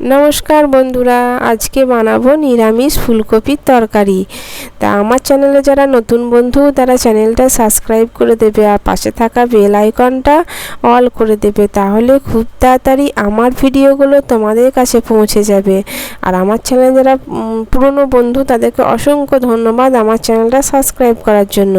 নমস্কার বন্ধুরা, আজকে বানাবো নিরামিষ ফুলকপির তরকারি। তা আমার চ্যানেলে যারা নতুন বন্ধু, তারা চ্যানেলটা সাবস্ক্রাইব করে দেবে আর পাশে থাকা বেল আইকনটা অল করে দেবে। তাহলে খুব তাড়াতাড়ি আমার ভিডিওগুলো তোমাদের কাছে পৌঁছে যাবে। আর আমার চ্যানেলে যারা পুরনো বন্ধু, তাদেরকে অসংখ্য ধন্যবাদ আমার চ্যানেলটা সাবস্ক্রাইব করার জন্য।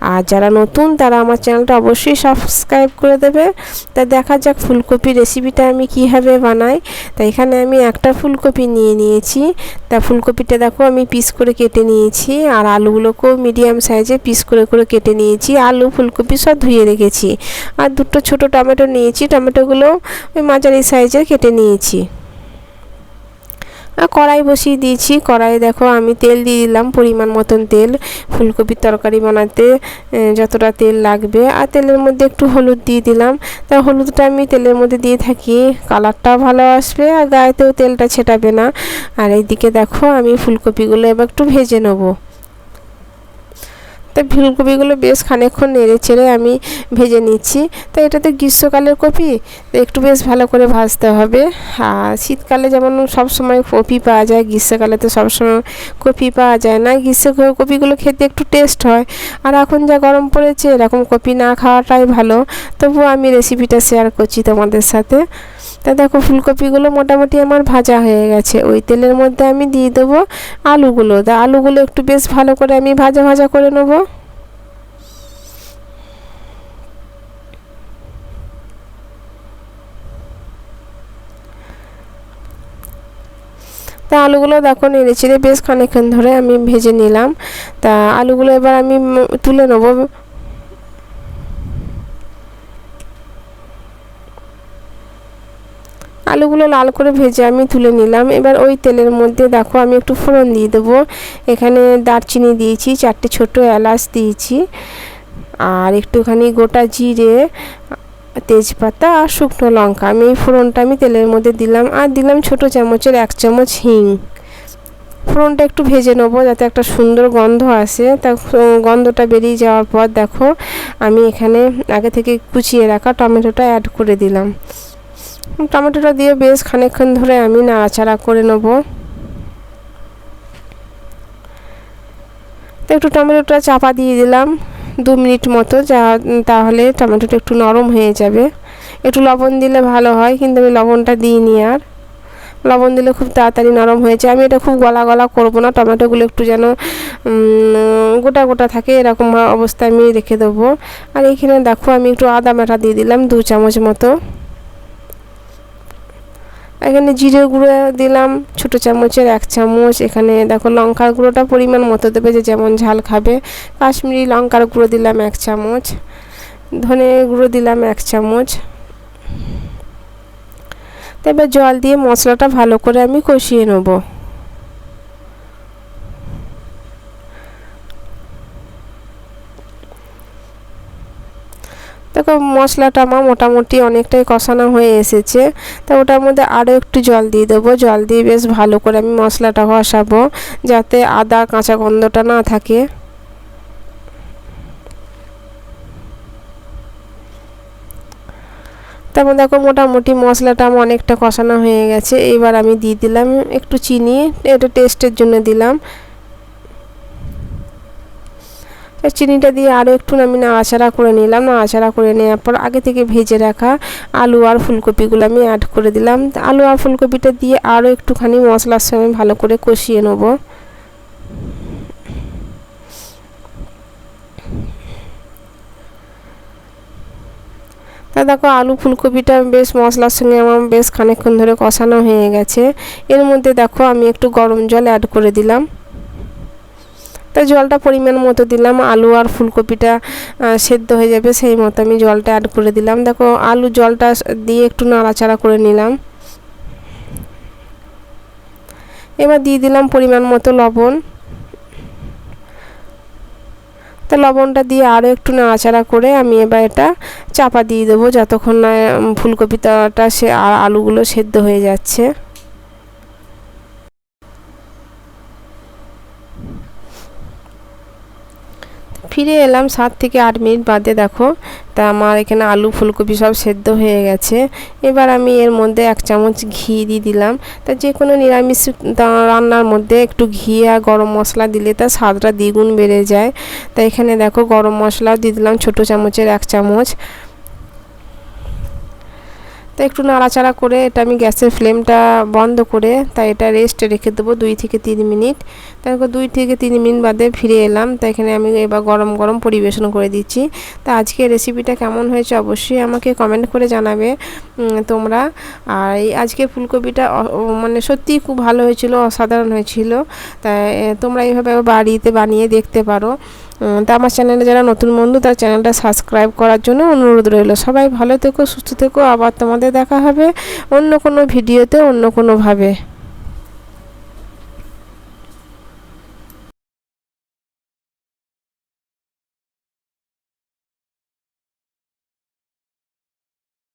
আর যারা নতুন, তারা আমার চ্যানেলটা অবশ্যই সাবস্ক্রাইব করে দেবে। তা দেখা যাক ফুলকপির রেসিপিটা আমি কীভাবে বানাই। তা এখানে আমি একটা ফুলকপি নিয়ে নিয়েছি। তা ফুলকপিটা দেখো, আমি পিস করে কেটে নিয়েছি। আর আলুগুলোকেও মিডিয়াম সাইজে পিস করে করে কেটে নিয়েছি। আলু, ফুলকপি সব ধুয়ে রেখেছি। আর দুটো ছোট টমেটো নিয়েছি। টমেটোগুলো ওই মাঝারি সাইজের কেটে নিয়েছি। কড়াই বসিয়ে দিয়েছি। কড়াইয়ে দেখো আমি তেল দিয়ে দিলাম, পরিমাণ মতন তেল। ফুলকপির তরকারি বানাতে যতটা তেল লাগবে। আর তেলের মধ্যে একটু হলুদ দিয়ে দিলাম। তা হলুদটা আমি তেলের মধ্যে দিয়ে থাকি। কালারটাও ভালো আসবে আর গায়েতেও তেলটা ছেটাবে না। আর এইদিকে দেখো আমি ফুলকপিগুলো এবার একটু ভেজে নেব। তো ফুলকপিগুলো বেশ খানিকক্ষণ নেড়ে চেড়ে আমি ভেজে নিচ্ছি। তো এটা তো গ্রীষ্মকালের কপি, তো একটু বেশ ভালো করে ভাজতে হবে। আর শীতকালে যেমন সব সময় কপি পাওয়া যায়, গ্রীষ্মকালে তো সবসময় কপি পাওয়া যায় না। গ্রীষ্ম কপিগুলো খেতে একটু টেস্ট হয়। আর এখন যা গরম পড়েছে, এরকম কপি না খাওয়াটাই ভালো। তবুও আমি রেসিপিটা শেয়ার করছি তোমাদের সাথে। তা দেখো, ফুলকপিগুলো মোটামুটি আমার ভাজা হয়ে গেছে। ওই তেলের মধ্যে আমি দিয়ে দেবো আলুগুলো। তা আলুগুলো একটু বেশ ভালো করে আমি ভাজা ভাজা করে নেব। তা আলুগুলো দেখো নেড়ে বেশ খানিকক্ষণ ধরে আমি ভেজে নিলাম। তা আলুগুলো এবার আমি তুলে নেব। আলুগুলো লাল করে ভেজে আমি তুলে নিলাম। এবার ওই তেলের মধ্যে দেখো আমি একটু ফোড়ন দিয়ে দেবো। এখানে দারচিনি দিয়েছি, চারটে ছোট এলাচ দিয়েছি আর একটুখানি গোটা জিরে, তেজপাতা আর শুকনো লঙ্কা। আমি এই ফোড়নটা আমি তেলের মধ্যে দিলাম আর দিলাম ছোট চামচের এক চামচ হিং। ফোড়নটা একটু ভেজে নেব যাতে একটা সুন্দর গন্ধ আসে। তা গন্ধটা বেরিয়ে যাওয়ার পর দেখো আমি এখানে আগে থেকে কুচিয়ে রাখা টমেটোটা অ্যাড করে দিলাম। টমেটোটা দিয়ে বেশ খানিকক্ষণ ধরে আমি নাড়াচাড়া করে নেব। তো একটু টমেটোটা চাপা দিয়ে দিলাম দু মিনিট মতো, যা তাহলে টমেটোটা একটু নরম হয়ে যাবে। একটু লবণ দিলে ভালো হয়, কিন্তু আমি লবণটা দিইনি আর। লবণ দিলে খুব তাড়াতাড়ি নরম হয়েছে আমি এটা খুব গলা গলা করব না, টমেটোগুলো একটু যেন গোটা গোটা থাকে, এরকম অবস্থায় আমি রেখে দেবো। আর এখানে দেখো আমি একটু আদা বাটা দিয়ে দিলাম, দু চামচ মতো। এখানে জিরে গুঁড়ো দিলাম, ছোটো চামচের এক চামচ। এখানে দেখো লঙ্কার গুঁড়োটা পরিমাণ মতো দেবে যে যেমন ঝাল খাবে। কাশ্মীরি লঙ্কার গুঁড়ো দিলাম এক চামচ। ধনে গুঁড়ো দিলাম এক চামচ। এবার জল দিয়ে মশলাটা ভালো করে আমি কষিয়ে নেব। দেখো মশলাটা আমার মোটামুটি অনেকটাই কষানো হয়ে এসেছে। তা ওটার মধ্যে আরও একটু জল দিয়ে দেবো। জল দিয়ে বেশ ভালো করে আমি মশলাটা কষাবো যাতে আদা, কাঁচা গন্ধটা না থাকে। তারপর দেখো মোটামুটি মশলাটা আমার অনেকটা কষানো হয়ে গেছে। এবার আমি দিয়ে দিলাম একটু চিনি, এটা টেস্টের জন্য দিলাম তো চিনিটা দিয়ে আরও একটু আমি নাড়াচাড়া করে নিলাম। নাড়াচাড়া করে নেওয়ার পর আগে থেকে ভেজে রাখা আলু আর ফুলকপিগুলো আমি অ্যাড করে দিলাম। আলু আর ফুলকপিটা দিয়ে আরও একটুখানি মশলার সঙ্গে ভালো করে কষিয়ে নেব। তা দেখো আলু ফুলকপিটা বেশ মশলার সঙ্গে আমার বেশ খানিকক্ষণ ধরে কষানো হয়ে গেছে। এর মধ্যে দেখো আমি একটু গরম জল অ্যাড করে দিলাম। তা জলটা পরিমাণ মতো দিলাম আলু আর ফুলকপিটা সেদ্ধ হয়ে যাবে সেই মতো আমি জলটা অ্যাড করে দিলাম। দেখো আলু জলটা দিয়ে একটু নাড়াচাড়া করে নিলাম। এবার দিয়ে দিলাম পরিমাণ মতো লবণ। তো লবণটা দিয়ে আরও একটু নাড়াচাড়া করে আমি এবার এটা চাপা দিয়ে দেবো যতক্ষণ না উম, ফুলকপিটা সে আলুগুলো সেদ্ধ হয়ে যাচ্ছে। ফিরে এলাম সাত থেকে আট মিনিট বাদে, দেখো। তা আমার এখানে আলু, ফুলকপি সব সেদ্ধ হয়ে গেছে। এবার আমি এর মধ্যে এক চামচ ঘি দিয়ে দিলাম। তা যে কোনো নিরামিষ রান্নার মধ্যে একটু ঘি আর গরম মশলা দিলে তা স্বাদটা দ্বিগুণ বেড়ে যায়। তা এখানে দেখো গরম মশলাও দিয়ে দিলাম ছোটো চামচের এক চামচ। তো একটু নাড়াচাড়া করে এটা আমি গ্যাসের ফ্লেমটা বন্ধ করে, তাই এটা রেস্টে রেখে দেবো দুই থেকে তিন মিনিট। তারপর দুই থেকে তিন মিনিট বাদে ফিরে এলাম, তো এখানে আমি এবার গরম গরম পরিবেশন করে দিচ্ছি। তো আজকে রেসিপিটা কেমন হয়েছে অবশ্যই আমাকে কমেন্ট করে জানাবে তোমরা। আর এই আজকে ফুলকপিটা মানে সত্যিই খুব ভালো হয়েছিল, অসাধারণ হয়েছিল। তাই তোমরা এইভাবে বাড়িতে বানিয়ে দেখতে পারো। তা আমার চ্যানেলে যারা নতুন বন্ধু, তার চ্যানেলটা সাবস্ক্রাইব করার জন্য অনুরোধ রইল। সবাই ভালো থেকো, সুস্থ থেকো। আবার তোমাদের দেখা হবে অন্য কোনো ভিডিওতে অন্য কোনোভাবে।